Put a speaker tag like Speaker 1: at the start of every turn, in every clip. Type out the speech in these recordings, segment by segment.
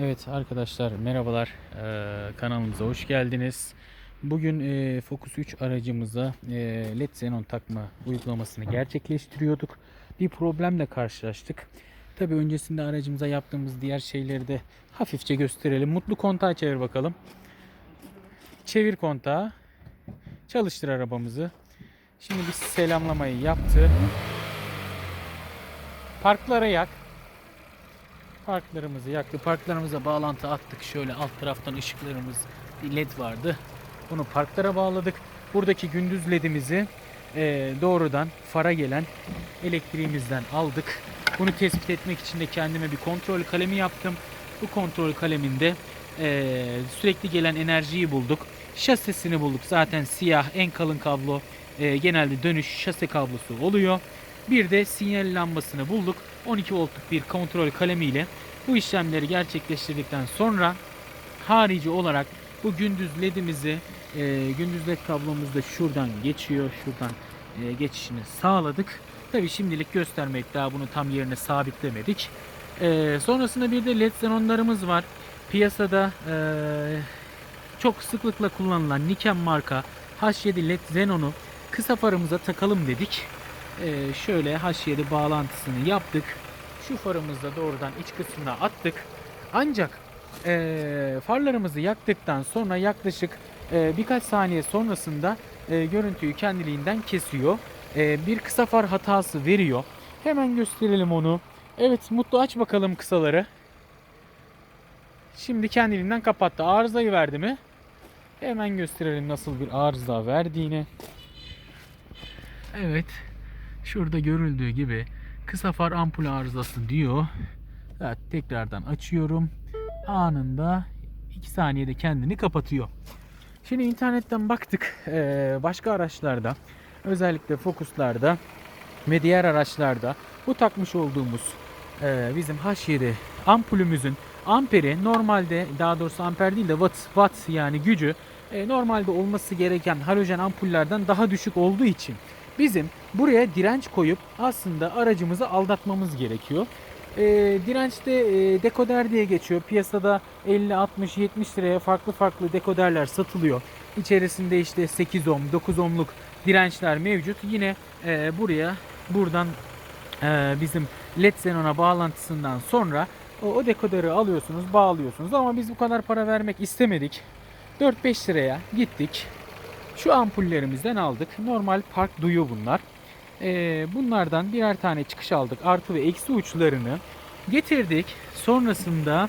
Speaker 1: Evet arkadaşlar merhabalar Ee, kanalımıza hoş geldiniz. Bugün e, Focus 3 aracımıza e, LED Xenon takma uygulamasını gerçekleştiriyorduk. Bir problemle karşılaştık. Tabi öncesinde aracımıza yaptığımız diğer şeyleri de hafifçe gösterelim. Mutlu kontağı çevir bakalım. Çevir kontağı. Çalıştır arabamızı. Şimdi bir selamlamayı yaptı. Parklara yak. Parklarımızı yaktı. Parklarımıza bağlantı attık. Şöyle alt taraftan ışıklarımız bir led vardı. Bunu parklara bağladık. Buradaki gündüz ledimizi eee, doğrudan fara gelen elektriğimizden aldık. Bunu tespit etmek için de kendime bir kontrol kalemi yaptım. Bu kontrol kaleminde eee, sürekli gelen enerjiyi bulduk. Şasisini bulduk. Zaten siyah en kalın kablo eee, genelde dönüş şase kablosu oluyor. Bir de sinyal lambasını bulduk. 12 voltluk bir kontrol kalemiyle bu işlemleri gerçekleştirdikten sonra harici olarak bu gündüz ledimizi e, gündüz led kablomuz da şuradan geçiyor. Şuradan e, geçişini sağladık. Tabi şimdilik göstermek daha bunu tam yerine sabitlemedik. E, sonrasında bir de led xenonlarımız var. Piyasada e, çok sıklıkla kullanılan Niken marka H7 led xenonu kısa farımıza takalım dedik. Ee, şöyle H7 bağlantısını yaptık. Şu farımızı da doğrudan iç kısmına attık. Ancak ee, farlarımızı yaktıktan sonra yaklaşık ee, birkaç saniye sonrasında ee, görüntüyü kendiliğinden kesiyor. Ee, bir kısa far hatası veriyor. Hemen gösterelim onu. Evet Mutlu aç bakalım kısaları. Şimdi kendiliğinden kapattı. Arızayı verdi mi? Hemen gösterelim nasıl bir arıza verdiğini. Evet. Şurada görüldüğü gibi kısa far ampul arızası diyor. Evet, tekrardan açıyorum. Anında 2 saniyede kendini kapatıyor. Şimdi internetten baktık. Ee, başka araçlarda özellikle Focus'larda ve diğer araçlarda bu takmış olduğumuz e, bizim H7 ampulümüzün amperi normalde daha doğrusu amper değil de watt, watt yani gücü e, normalde olması gereken halojen ampullerden daha düşük olduğu için bizim buraya direnç koyup aslında aracımızı aldatmamız gerekiyor. E, dirençte e, dekoder diye geçiyor. Piyasada 50, 60, 70 liraya farklı farklı dekoderler satılıyor. İçerisinde işte 8 ohm, 9 ohmluk dirençler mevcut. Yine e, buraya buradan e, bizim led xenon'a bağlantısından sonra o, o dekoderi alıyorsunuz, bağlıyorsunuz. Ama biz bu kadar para vermek istemedik. 4-5 liraya gittik. Şu ampullerimizden aldık. Normal park duyu bunlar. Ee, bunlardan birer tane çıkış aldık. Artı ve eksi uçlarını getirdik. Sonrasında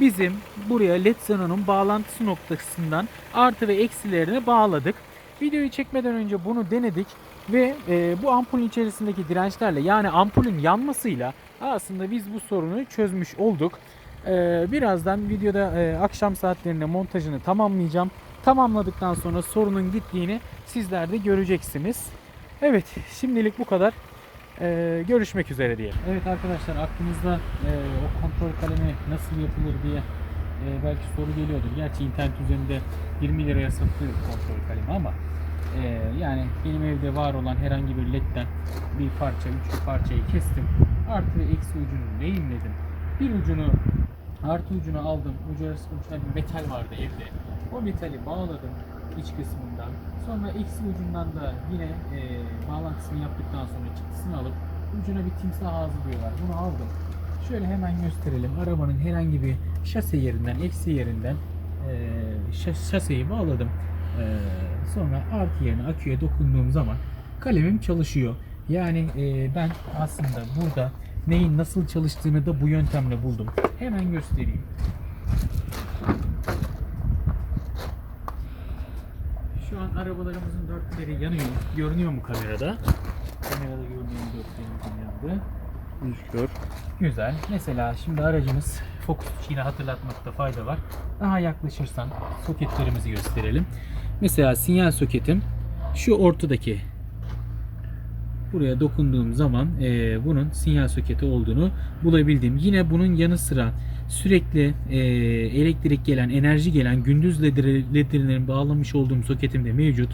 Speaker 1: bizim buraya led xenon'un bağlantısı noktasından artı ve eksilerini bağladık. Videoyu çekmeden önce bunu denedik ve e, bu ampulün içerisindeki dirençlerle yani ampulün yanmasıyla aslında biz bu sorunu çözmüş olduk. Ee, birazdan videoda e, akşam saatlerinde montajını tamamlayacağım. Tamamladıktan sonra sorunun gittiğini sizler de göreceksiniz. Evet şimdilik bu kadar. Ee, görüşmek üzere diyelim. Evet arkadaşlar aklınızda e, o kontrol kalemi nasıl yapılır diye e, belki soru geliyordur. Gerçi internet üzerinde 20 liraya satılıyor kontrol kalemi ama e, yani benim evde var olan herhangi bir ledden bir parça, üçlü parçayı kestim. Artı eksi ucunu lehimledim. Bir ucunu artı ucunu aldım. Ucu arasında bir metal vardı evde. O metali bağladım iç kısmından. Sonra eksi ucundan da yine e, bağlantısını yaptıktan sonra çıktısını alıp ucuna bir timsah ağzı diyorlar. Bunu aldım. Şöyle hemen gösterelim. Arabanın herhangi bir şase yerinden, eksi yerinden e, şa- şaseyi bağladım. E, sonra artı yerine aküye dokunduğum zaman kalemim çalışıyor. Yani e, ben aslında burada neyin nasıl çalıştığını da bu yöntemle buldum. Hemen göstereyim. Şu an arabalarımızın dörtleri yanıyor. Görünüyor mu kamerada? Kamerada gördüğüm dörtlerimizin yandı.
Speaker 2: Gözüküyor.
Speaker 1: Güzel. Mesela şimdi aracımız Focus yine hatırlatmakta fayda var. Daha yaklaşırsan soketlerimizi gösterelim. Mesela sinyal soketim şu ortadaki buraya dokunduğum zaman e, bunun sinyal soketi olduğunu bulabildim. Yine bunun yanı sıra sürekli e, elektrik gelen, enerji gelen gündüz ledleri- ledlerin bağlamış olduğum soketim de mevcut.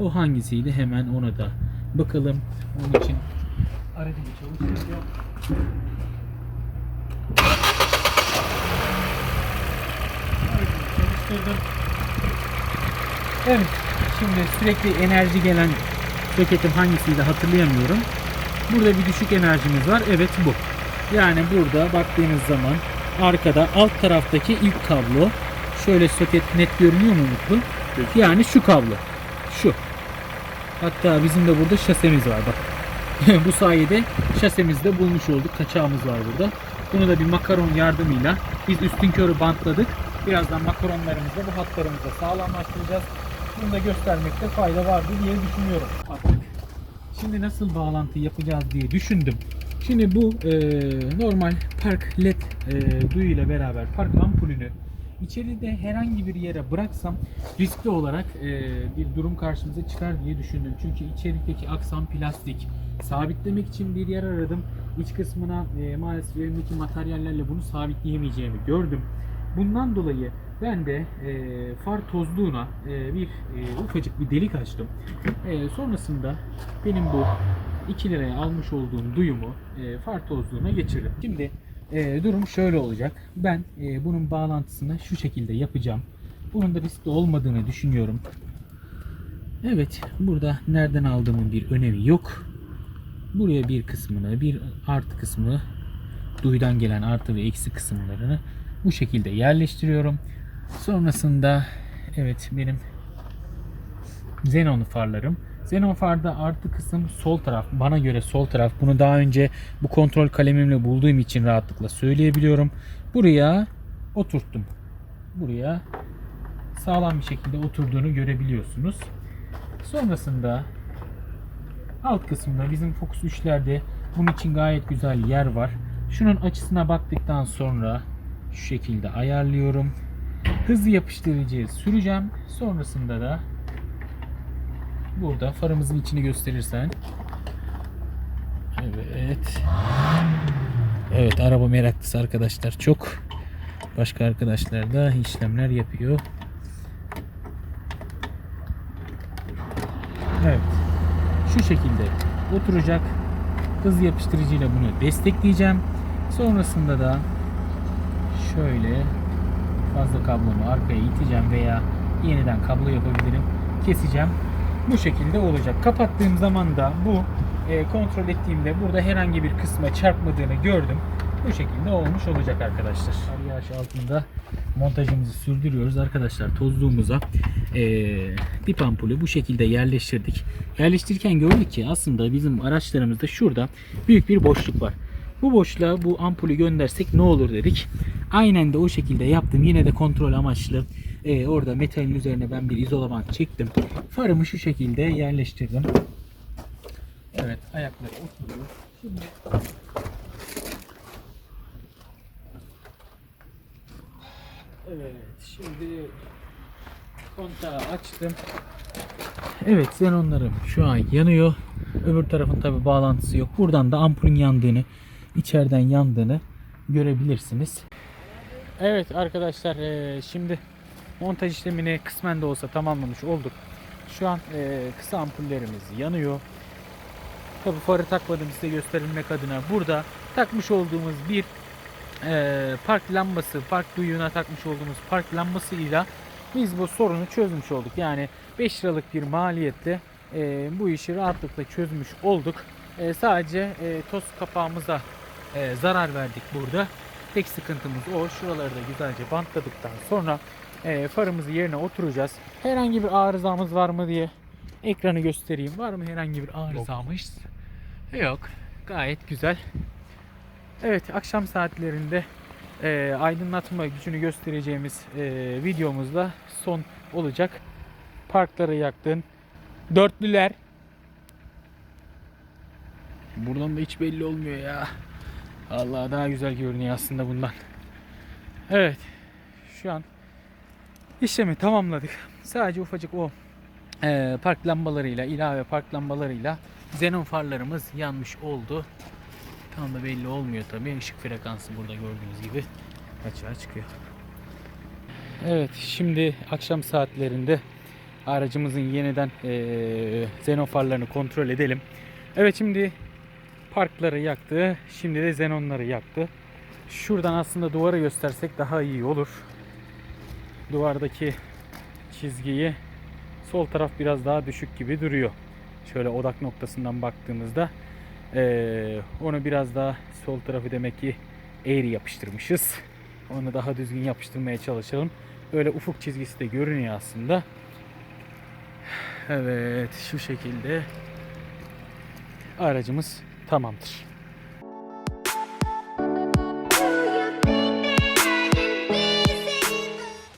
Speaker 1: O hangisiydi hemen ona da bakalım. Onun için aracımı çalıştıracağım. yapıştırdım. Evet. Şimdi sürekli enerji gelen soketim hangisiydi hatırlayamıyorum. Burada bir düşük enerjimiz var. Evet bu. Yani burada baktığınız zaman arkada alt taraftaki ilk kablo şöyle soket net görünüyor mu Mutlu? Yani şu kablo. Şu. Hatta bizim de burada şasemiz var bak. Bu sayede şasemizde bulmuş olduk. Kaçağımız var burada. Bunu da bir makaron yardımıyla biz üstün körü bantladık. Birazdan makaronlarımızla bu hatlarımızı sağlamlaştıracağız. Bunu da göstermekte fayda vardı diye düşünüyorum. Artık Şimdi nasıl bağlantı yapacağız diye düşündüm. Şimdi bu e, normal park led e, duyu ile beraber park ampulünü içeride herhangi bir yere bıraksam riskli olarak e, bir durum karşımıza çıkar diye düşündüm. Çünkü içerideki aksam plastik. Sabitlemek için bir yer aradım. İç kısmına e, maalesef elimdeki materyallerle bunu sabitleyemeyeceğimi gördüm. Bundan dolayı ben de e, far tozluğuna e, bir e, ufacık bir delik açtım. E, sonrasında benim bu 2 liraya almış olduğum duyumu e, far tozluğuna geçirdim. Şimdi e, durum şöyle olacak. Ben e, bunun bağlantısını şu şekilde yapacağım. Bunun da riskli olmadığını düşünüyorum. Evet, burada nereden aldığımın bir önemi yok. Buraya bir kısmını, bir artı kısmı, duyudan gelen artı ve eksi kısımlarını bu şekilde yerleştiriyorum. Sonrasında evet benim xenon farlarım. Xenon farda artı kısım sol taraf. Bana göre sol taraf. Bunu daha önce bu kontrol kalemimle bulduğum için rahatlıkla söyleyebiliyorum. Buraya oturttum. Buraya sağlam bir şekilde oturduğunu görebiliyorsunuz. Sonrasında alt kısımda bizim Focus 3'lerde bunun için gayet güzel yer var. Şunun açısına baktıktan sonra şu şekilde ayarlıyorum. Hızlı yapıştırıcıyı süreceğim. Sonrasında da burada farımızın içini gösterirsen Evet. Evet araba meraklısı arkadaşlar çok. Başka arkadaşlar da işlemler yapıyor. Evet. Şu şekilde oturacak. Hız yapıştırıcıyla bunu destekleyeceğim. Sonrasında da şöyle fazla kablomu arkaya iteceğim veya yeniden kablo yapabilirim. Keseceğim. Bu şekilde olacak. Kapattığım zaman da bu e, kontrol ettiğimde burada herhangi bir kısma çarpmadığını gördüm. Bu şekilde olmuş olacak arkadaşlar. Kar yağışı altında montajımızı sürdürüyoruz arkadaşlar. Tozluğumuza e, dip ampulü bu şekilde yerleştirdik. Yerleştirirken gördük ki aslında bizim araçlarımızda şurada büyük bir boşluk var. Bu boşluğa bu ampulü göndersek ne olur dedik. Aynen de o şekilde yaptım. Yine de kontrol amaçlı e, orada metalin üzerine ben bir izolaman çektim. Farımı şu şekilde yerleştirdim. Evet ayakları oturuyor. Şimdi Evet şimdi kontağı açtım. Evet xenonlarım şu an yanıyor. Öbür tarafın tabi bağlantısı yok. Buradan da ampulün yandığını, içeriden yandığını görebilirsiniz. Evet arkadaşlar eee, şimdi montaj işlemini kısmen de olsa tamamlamış olduk. Şu an eee, kısa ampullerimiz yanıyor. Tabi farı takmadım size gösterilmek adına. Burada takmış olduğumuz bir eee, park lambası, park duyuğuna takmış olduğumuz park lambasıyla biz bu sorunu çözmüş olduk. Yani 5 liralık bir maliyette bu işi rahatlıkla çözmüş olduk. Sadece toz kapağımıza eee, zarar verdik burada. Tek sıkıntımız o. Şuraları da güzelce bantladıktan sonra eee, farımızı yerine oturacağız. Herhangi bir arızamız var mı diye ekranı göstereyim. Var mı herhangi bir arızamız? Yok. Gayet güzel. Evet akşam saatlerinde eee, aydınlatma gücünü göstereceğimiz eee, videomuzda son olacak. Parkları yaktın. Dörtlüler. Buradan da hiç belli olmuyor ya. Allah daha güzel görünüyor aslında bundan. Evet. Şu an işlemi tamamladık. Sadece ufacık o eee, park lambalarıyla, ilave park lambalarıyla xenon farlarımız yanmış oldu. Tam da belli olmuyor tabii. Işık frekansı burada gördüğünüz gibi açığa çıkıyor. Evet şimdi akşam saatlerinde aracımızın yeniden eee xenon farlarını kontrol edelim. Evet şimdi parkları yaktı. Şimdi de xenonları yaktı. Şuradan aslında duvara göstersek daha iyi olur. duvardaki çizgiyi sol taraf biraz daha düşük gibi duruyor. Şöyle odak noktasından baktığımızda eee, onu biraz daha sol tarafı demek ki eğri yapıştırmışız. Onu daha düzgün yapıştırmaya çalışalım. Böyle ufuk çizgisi de görünüyor aslında. Evet şu şekilde aracımız tamamdır.